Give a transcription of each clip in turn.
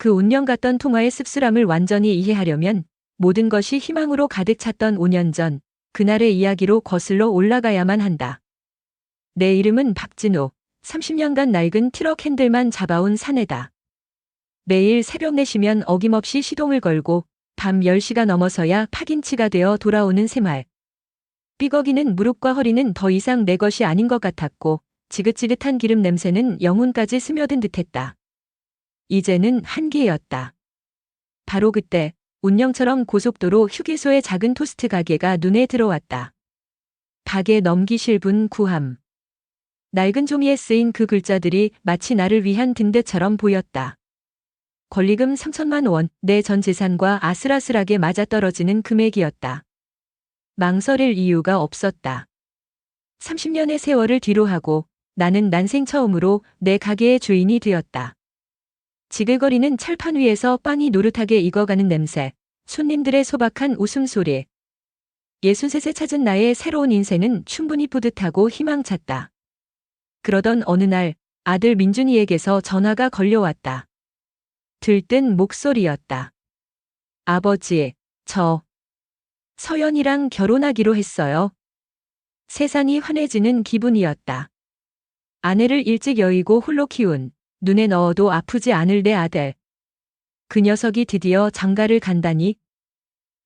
그 운명 같던 통화의 씁쓸함을 완전히 이해하려면 모든 것이 희망으로 가득 찼던 5년 전 그날의 이야기로 거슬러 올라가야만 한다. 내 이름은 박진호. 30년간 낡은 트럭 핸들만 잡아온 사내다. 매일 새벽 4시면 어김없이 시동을 걸고 밤 10시가 넘어서야 파김치가 되어 돌아오는 생활. 삐걱이는 무릎과 허리는 더 이상 내 것이 아닌 것 같았고 지긋지긋한 기름 냄새는 영혼까지 스며든 듯했다. 이제는 한계였다. 바로 그때 운명처럼 고속도로 휴게소의 작은 토스트 가게가 눈에 들어왔다. 가게 넘기실 분 구함. 낡은 종이에 쓰인 그 글자들이 마치 나를 위한 등대처럼 보였다. 권리금 3천만 원, 내 전 재산과 아슬아슬하게 맞아떨어지는 금액이었다. 망설일 이유가 없었다. 30년의 세월을 뒤로하고 나는 난생 처음으로 내 가게의 주인이 되었다. 지글거리는 철판 위에서 빵이 노릇하게 익어가는 냄새, 손님들의 소박한 웃음소리. 63세 찾은 나의 새로운 인생은 충분히 뿌듯하고 희망찼다. 그러던 어느 날 아들 민준이에게서 전화가 걸려왔다. 들뜬 목소리였다. 아버지, 저 서연이랑 결혼하기로 했어요. 세상이 환해지는 기분이었다. 아내를 일찍 여의고 홀로 키운 눈에 넣어도 아프지 않을 내 아들. 그 녀석이 드디어 장가를 간다니.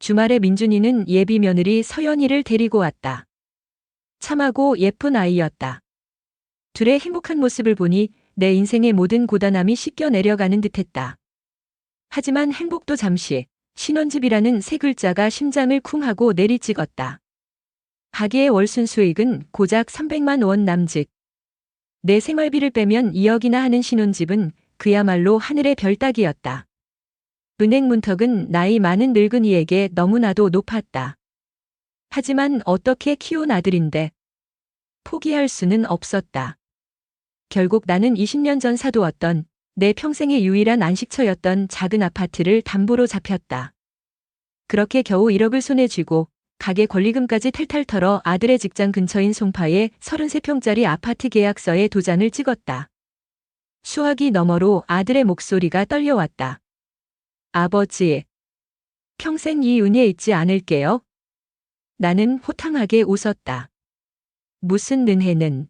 주말에 민준이는 예비 며느리 서연이를 데리고 왔다. 참하고 예쁜 아이였다. 둘의 행복한 모습을 보니 내 인생의 모든 고단함이 씻겨 내려가는 듯했다. 하지만 행복도 잠시 신혼집이라는 세 글자가 심장을 쿵 하고 내리찍었다. 가게의 월순 수익은 고작 300만 원 남짓. 내 생활비를 빼면 2억이나 하는 신혼집은 그야말로 하늘의 별 따기였다. 은행 문턱은 나이 많은 늙은이에게 너무나도 높았다. 하지만 어떻게 키운 아들인데 포기할 수는 없었다. 결국 나는 20년 전 사두었던 내 평생의 유일한 안식처였던 작은 아파트를 담보로 잡혔다. 그렇게 겨우 1억을 손에 쥐고 가게 권리금까지 탈탈 털어 아들의 직장 근처인 송파에 33평짜리 아파트 계약서에 도장을 찍었다. 수화기 너머로 아들의 목소리가 떨려왔다. 아버지. 평생 이 은혜 잊지 않을게요. 나는 호탕하게 웃었다. 무슨 은혜는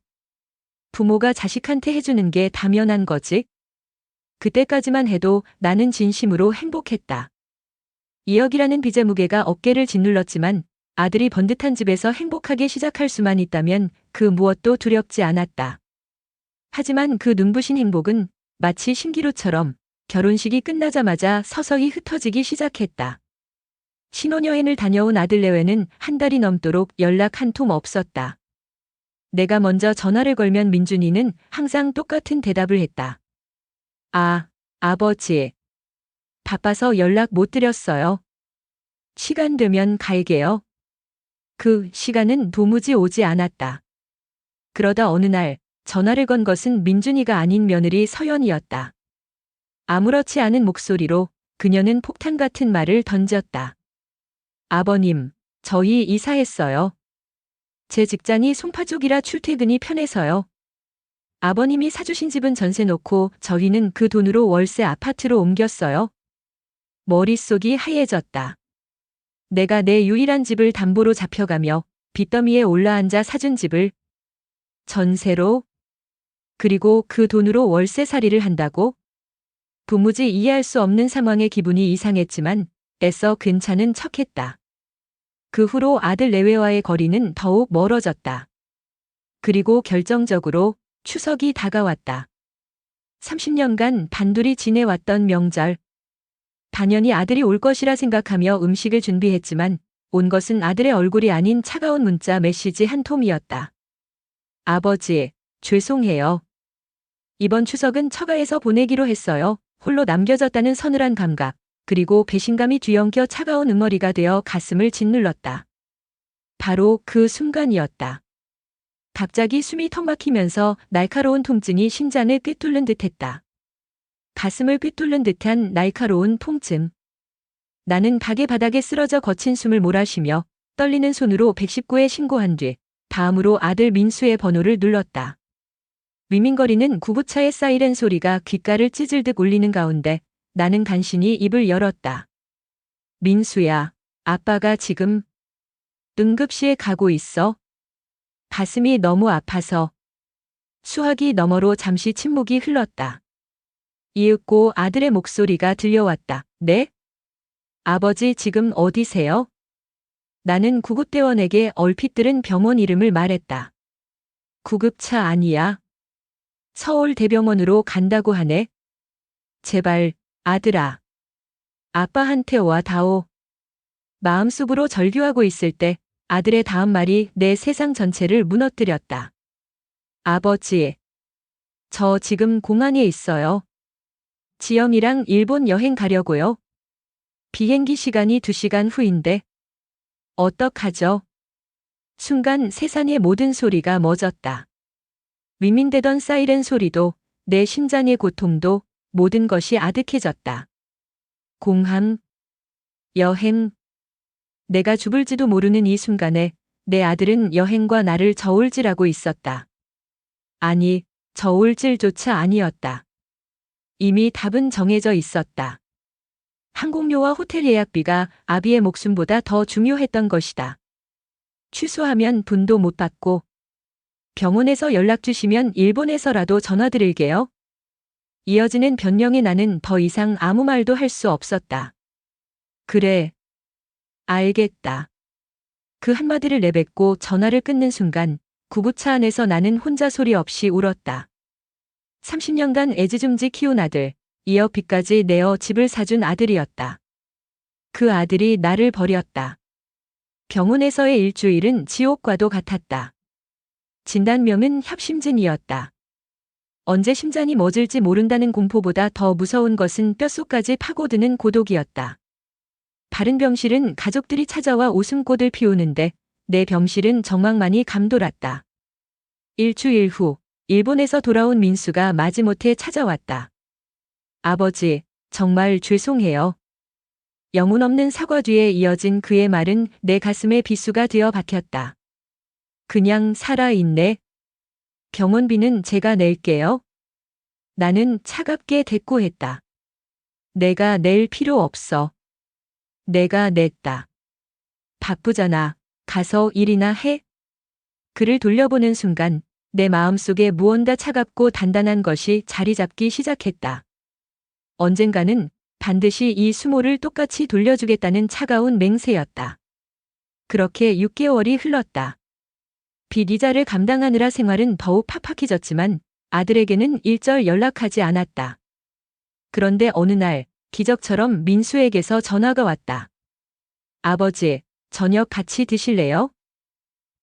부모가 자식한테 해주는 게 당연한 거지? 그때까지만 해도 나는 진심으로 행복했다. 2억이라는 빚의 무게가 어깨를 짓눌렀지만 아들이 번듯한 집에서 행복하게 시작할 수만 있다면 그 무엇도 두렵지 않았다. 하지만 그 눈부신 행복은 마치 신기루처럼 결혼식이 끝나자마자 서서히 흩어지기 시작했다. 신혼여행을 다녀온 아들 내외는 한 달이 넘도록 연락 한 통 없었다. 내가 먼저 전화를 걸면 민준이는 항상 똑같은 대답을 했다. 아, 아버지. 바빠서 연락 못 드렸어요. 시간 되면 갈게요. 그 시간은 도무지 오지 않았다. 그러다 어느 날 전화를 건 것은 민준이가 아닌 며느리 서연이었다. 아무렇지 않은 목소리로 그녀는 폭탄 같은 말을 던졌다. 아버님, 저희 이사했어요. 제 직장이 송파 쪽이라 출퇴근이 편해서요. 아버님이 사주신 집은 전세 놓고 저희는 그 돈으로 월세 아파트로 옮겼어요. 머릿속이 하얘졌다. 내가 내 유일한 집을 담보로 잡혀가며 빚더미에 올라앉아 사준 집을 전세로 그리고 그 돈으로 월세살이를 한다고? 도무지 이해할 수 없는 상황에 기분이 이상했지만 애써 괜찮은 척했다. 그 후로 아들 내외와의 거리는 더욱 멀어졌다. 그리고 결정적으로 추석이 다가왔다. 30년간 단둘이 지내왔던 명절. 당연히 아들이 올 것이라 생각하며 음식을 준비했지만 온 것은 아들의 얼굴이 아닌 차가운 문자 메시지 한 톰이었다. 아버지, 죄송해요. 이번 추석은 처가에서 보내기로 했어요. 홀로 남겨졌다는 서늘한 감각, 그리고 배신감이 뒤엉켜 차가운 응어리가 되어 가슴을 짓눌렀다. 바로 그 순간이었다. 갑자기 숨이 턱 막히면서 날카로운 통증이 심장을 꿰뚫는 듯했다. 가슴을 꿰뚫는 듯한 날카로운 통증. 나는 가게 바닥에 쓰러져 거친 숨을 몰아쉬며 떨리는 손으로 119에 신고한 뒤 다음으로 아들 민수의 번호를 눌렀다. 위민거리는 구부차의 사이렌 소리가 귓가를 찢을 듯 울리는 가운데 나는 간신히 입을 열었다. 민수야, 아빠가 지금 응급실에 가고 있어. 가슴이 너무 아파서. 수화기 너머로 잠시 침묵이 흘렀다. 이윽고 아들의 목소리가 들려왔다. 네? 아버지 지금 어디세요? 나는 구급대원에게 얼핏 들은 병원 이름을 말했다. 구급차 아니야. 서울대병원으로 간다고 하네. 제발, 아들아. 아빠한테 와 다오. 마음속으로 절규하고 있을 때 아들의 다음 말이 내 세상 전체를 무너뜨렸다. 아버지. 저 지금 공항에 있어요. 지영이랑 일본 여행 가려고요. 비행기 시간이 2시간 후인데. 어떡하죠? 순간 세상의 모든 소리가 멎었다. 윈윈대던 사이렌 소리도 내 심장의 고통도 모든 것이 아득해졌다. 공항, 여행, 내가 죽을지도 모르는 이 순간에 내 아들은 여행과 나를 저울질하고 있었다. 아니, 저울질조차 아니었다. 이미 답은 정해져 있었다. 항공료와 호텔 예약비가 아비의 목숨보다 더 중요했던 것이다. 취소하면 돈도 못 받고 병원에서 연락 주시면 일본에서라도 전화드릴게요. 이어지는 변명에 나는 더 이상 아무 말도 할 수 없었다. 그래. 알겠다. 그 한마디를 내뱉고 전화를 끊는 순간 구구차 안에서 나는 혼자 소리 없이 울었다. 30년간 애지중지 키운 아들, 이어 빚까지 내어 집을 사준 아들이었다. 그 아들이 나를 버렸다. 병원에서의 일주일은 지옥과도 같았다. 진단명은 협심증이었다. 언제 심장이 멎을지 모른다는 공포보다 더 무서운 것은 뼛속까지 파고드는 고독이었다. 다른 병실은 가족들이 찾아와 웃음꽃을 피우는데 내 병실은 정막만이 감돌았다. 일주일 후 일본에서 돌아온 민수가 마지못해 찾아왔다. 아버지, 정말 죄송해요. 영혼 없는 사과 뒤에 이어진 그의 말은 내 가슴에 비수가 되어 박혔다. 그냥 살아있네. 병원비는 제가 낼게요. 나는 차갑게 대꾸했다. 내가 낼 필요 없어. 내가 냈다. 바쁘잖아. 가서 일이나 해. 그를 돌려보는 순간 내 마음속에 무언가 차갑고 단단한 것이 자리 잡기 시작했다. 언젠가는 반드시 이 수모를 똑같이 돌려주겠다는 차가운 맹세였다. 그렇게 6개월이 흘렀다. 빚 이자를 감당하느라 생활은 더욱 팍팍해졌지만 아들에게는 일절 연락하지 않았다. 그런데 어느 날 기적처럼 민수에게서 전화가 왔다. 아버지, 저녁 같이 드실래요?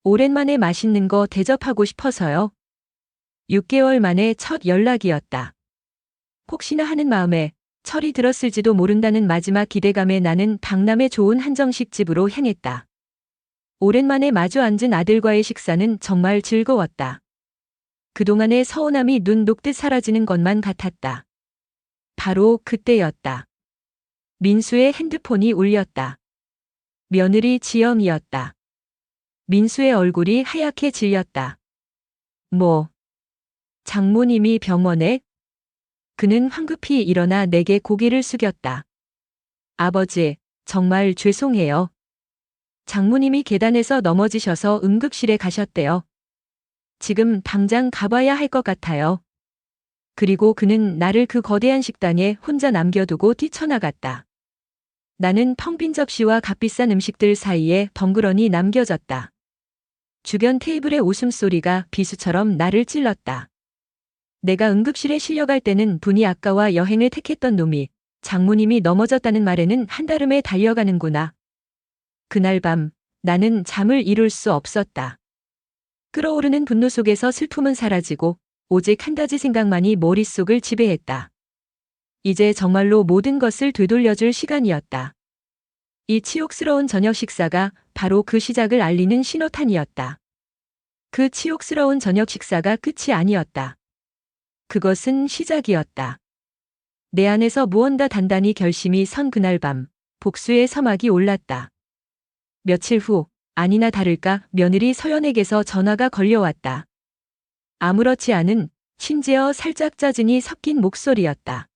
오랜만에 맛있는 거 대접하고 싶어서요. 6개월 만에 첫 연락이었다. 혹시나 하는 마음에 철이 들었을지도 모른다는 마지막 기대감에 나는 강남의 좋은 한정식 집으로 향했다. 오랜만에 마주 앉은 아들과의 식사는 정말 즐거웠다. 그동안의 서운함이 눈 녹듯 사라지는 것만 같았다. 바로 그때였다. 민수의 핸드폰이 울렸다. 며느리 지영이었다. 민수의 얼굴이 하얗게 질렸다. 뭐? 장모님이 병원에? 그는 황급히 일어나 내게 고개를 숙였다. 아버지, 정말 죄송해요. 장모님이 계단에서 넘어지셔서 응급실에 가셨대요. 지금 당장 가봐야 할 것 같아요. 그리고 그는 나를 그 거대한 식당에 혼자 남겨두고 뛰쳐나갔다. 나는 텅 빈 접시와 값비싼 음식들 사이에 덩그러니 남겨졌다. 주변 테이블의 웃음소리가 비수처럼 나를 찔렀다. 내가 응급실에 실려갈 때는 분이 아까와 여행을 택했던 놈이 장모님이 넘어졌다는 말에는 한달음에 달려가는구나. 그날 밤 나는 잠을 이룰 수 없었다. 끓어오르는 분노 속에서 슬픔은 사라지고 오직 한 가지 생각만이 머릿속을 지배했다. 이제 정말로 모든 것을 되돌려줄 시간이었다. 이 치욕스러운 저녁 식사가 바로 그 시작을 알리는 신호탄이었다. 그 치욕스러운 저녁 식사가 끝이 아니었다. 그것은 시작이었다. 내 안에서 무언가 단단히 결심이 선 그날 밤, 복수의 서막이 올랐다. 며칠 후, 아니나 다를까 며느리 서연에게서 전화가 걸려왔다. 아무렇지 않은 심지어 살짝 짜증이 섞인 목소리였다.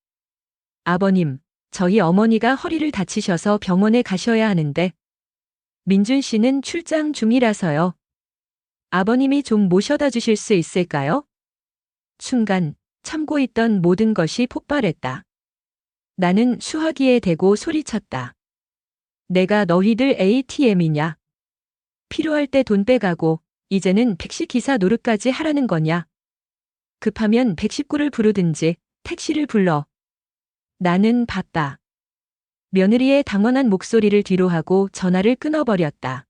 아버님, 저희 어머니가 허리를 다치셔서 병원에 가셔야 하는데 민준 씨는 출장 중이라서요. 아버님이 좀 모셔다 주실 수 있을까요? 순간 참고 있던 모든 것이 폭발했다. 나는 수화기에 대고 소리쳤다. 내가 너희들 ATM이냐? 필요할 때 돈 빼가고 이제는 택시 기사 노릇까지 하라는 거냐? 급하면 119를 부르든지 택시를 불러. 나는 바빠. 며느리의 당원한 목소리를 뒤로하고 전화를 끊어버렸다.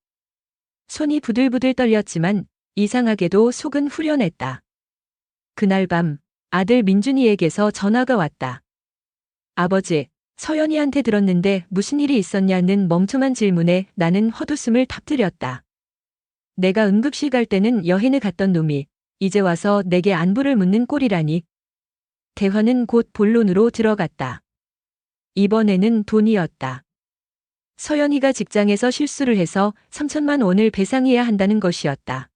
손이 부들부들 떨렸지만 이상하게도 속은 후련했다. 그날 밤 아들 민준이에게서 전화가 왔다. 아버지, 서연이한테 들었는데 무슨 일이 있었냐는 멍청한 질문에 나는 헛웃음을 터뜨렸다. 내가 응급실 갈 때는 여행을 갔던 놈이 이제 와서 내게 안부를 묻는 꼴이라니. 대화는 곧 본론으로 들어갔다. 이번에는 돈이었다. 서연이가 직장에서 실수를 해서 3천만 원을 배상해야 한다는 것이었다.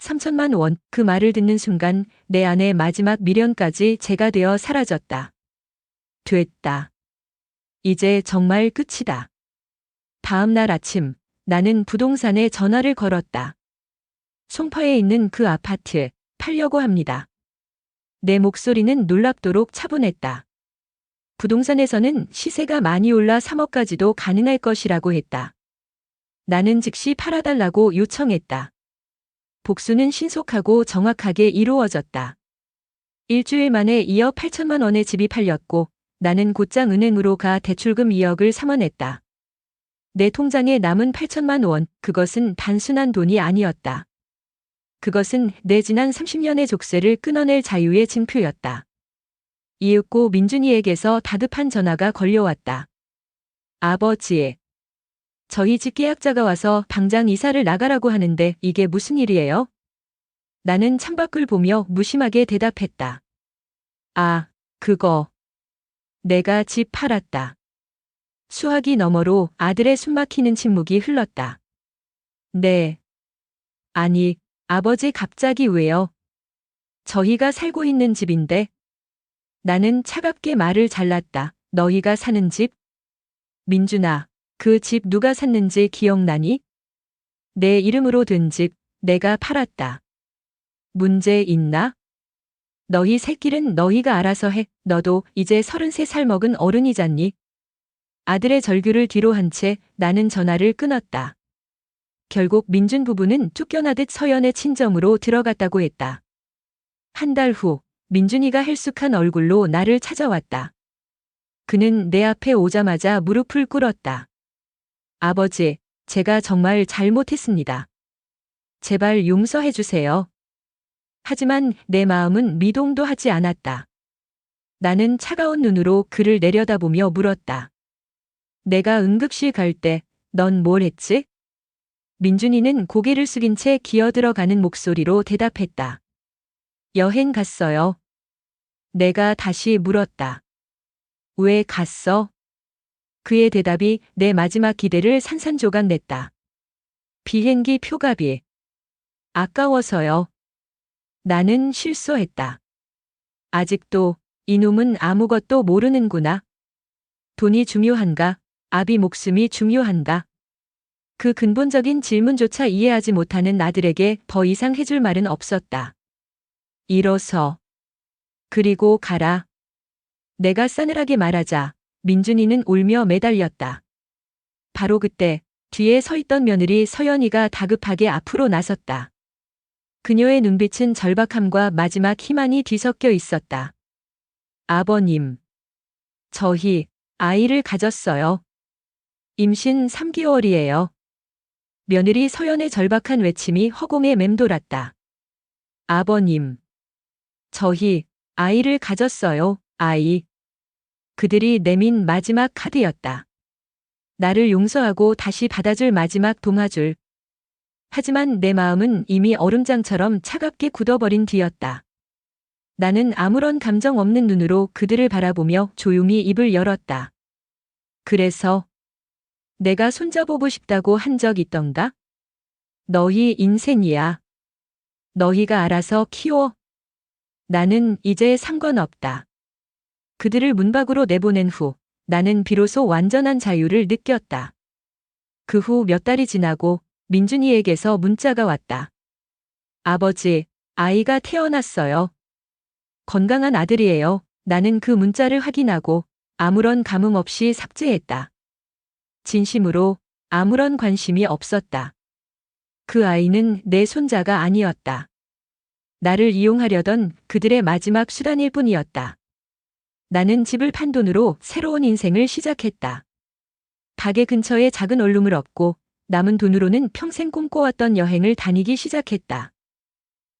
3천만 원, 그 말을 듣는 순간 내 안의 마지막 미련까지 제가 되어 사라졌다. 됐다. 이제 정말 끝이다. 다음 날 아침, 나는 부동산에 전화를 걸었다. 송파에 있는 그 아파트, 팔려고 합니다. 내 목소리는 놀랍도록 차분했다. 부동산에서는 시세가 많이 올라 3억까지도 가능할 것이라고 했다. 나는 즉시 팔아달라고 요청했다. 복수는 신속하고 정확하게 이루어졌다. 일주일 만에 2억 8천만 원의 집이 팔렸고 나는 곧장 은행으로 가 대출금 2억을 삼원했다. 내 통장에 남은 8천만 원, 그것은 단순한 돈이 아니었다. 그것은 내 지난 30년의 족쇄를 끊어낼 자유의 징표였다. 이윽고 민준이에게서 다급한 전화가 걸려왔다. 아버지. 저희 집 계약자가 와서 당장 이사를 나가라고 하는데 이게 무슨 일이에요? 나는 창밖을 보며 무심하게 대답했다. 아, 그거. 내가 집 팔았다. 수화기 너머로 아들의 숨막히는 침묵이 흘렀다. 네. 아니, 아버지 갑자기 왜요? 저희가 살고 있는 집인데. 나는 차갑게 말을 잘랐다. 너희가 사는 집? 민준아, 그 집 누가 샀는지 기억나니? 내 이름으로 된 집, 내가 팔았다. 문제 있나? 너희 새끼는 너희가 알아서 해. 너도 이제 33살 먹은 어른이잖니. 아들의 절규를 뒤로 한 채 나는 전화를 끊었다. 결국 민준 부부는 쫓겨나듯 서연의 친정으로 들어갔다고 했다. 한 달 후, 민준이가 헬쑥한 얼굴로 나를 찾아왔다. 그는 내 앞에 오자마자 무릎을 꿇었다. 아버지, 제가 정말 잘못했습니다. 제발 용서해 주세요. 하지만 내 마음은 미동도 하지 않았다. 나는 차가운 눈으로 그를 내려다보며 물었다. 내가 응급실 갈 때 넌 뭘 했지? 민준이는 고개를 숙인 채 기어들어가는 목소리로 대답했다. 여행 갔어요. 내가 다시 물었다. 왜 갔어? 그의 대답이 내 마지막 기대를 산산조각 냈다. 비행기 표값이 아까워서요. 나는 실수했다. 아직도 이놈은 아무것도 모르는구나. 돈이 중요한가? 아비 목숨이 중요한가? 그 근본적인 질문조차 이해하지 못하는 아들에게 더 이상 해줄 말은 없었다. 일어서. 그리고 가라. 내가 싸늘하게 말하자 민준이는 울며 매달렸다. 바로 그때 뒤에 서 있던 며느리 서연이가 다급하게 앞으로 나섰다. 그녀의 눈빛은 절박함과 마지막 희망이 뒤섞여 있었다. 아버님. 저희 아이를 가졌어요. 임신 3개월이에요. 며느리 서연의 절박한 외침이 허공에 맴돌았다. 아버님. 저희 아이를 가졌어요. 아이. 그들이 내민 마지막 카드였다. 나를 용서하고 다시 받아줄 마지막 동화줄. 하지만 내 마음은 이미 얼음장처럼 차갑게 굳어버린 뒤였다. 나는 아무런 감정 없는 눈으로 그들을 바라보며 조용히 입을 열었다. 그래서 내가 손잡아보고 싶다고 한 적 있던가? 너희 인생이야. 너희가 알아서 키워. 나는 이제 상관없다. 그들을 문 밖으로 내보낸 후 나는 비로소 완전한 자유를 느꼈다. 그 후 몇 달이 지나고 민준이에게서 문자가 왔다. 아버지, 아이가 태어났어요. 건강한 아들이에요. 나는 그 문자를 확인하고 아무런 감흥 없이 삭제했다. 진심으로 아무런 관심이 없었다. 그 아이는 내 손자가 아니었다. 나를 이용하려던 그들의 마지막 수단일 뿐이었다. 나는 집을 판 돈으로 새로운 인생을 시작했다. 가게 근처에 작은 원룸을 얻고 남은 돈으로는 평생 꿈꿔왔던 여행을 다니기 시작했다.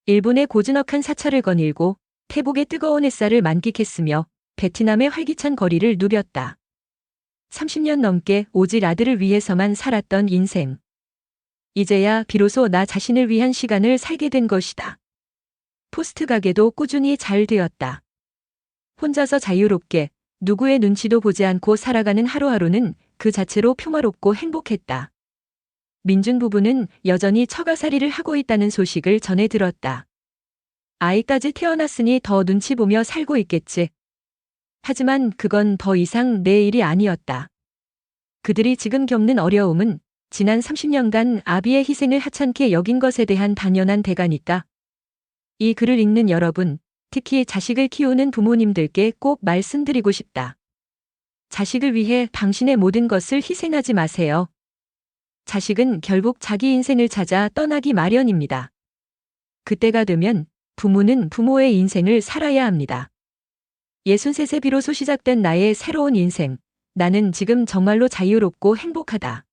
일본의 고즈넉한 사찰을 거닐고 태국의 뜨거운 햇살을 만끽했으며 베트남의 활기찬 거리를 누볐다. 30년 넘게 오직 아들을 위해서만 살았던 인생. 이제야 비로소 나 자신을 위한 시간을 살게 된 것이다. 포스트 가게도 꾸준히 잘 되었다. 혼자서 자유롭게 누구의 눈치도 보지 않고 살아가는 하루하루는 그 자체로 평화롭고 행복했다. 민준 부부는 여전히 처가살이를 하고 있다는 소식을 전해 들었다. 아이까지 태어났으니 더 눈치 보며 살고 있겠지. 하지만 그건 더 이상 내 일이 아니었다. 그들이 지금 겪는 어려움은 지난 30년간 아비의 희생을 하찮게 여긴 것에 대한 당연한 대가니까. 이 글을 읽는 여러분, 특히 자식을 키우는 부모님들께 꼭 말씀드리고 싶다. 자식을 위해 당신의 모든 것을 희생하지 마세요. 자식은 결국 자기 인생을 찾아 떠나기 마련입니다. 그때가 되면 부모는 부모의 인생을 살아야 합니다. 63세 비로소 시작된 나의 새로운 인생. 나는 지금 정말로 자유롭고 행복하다.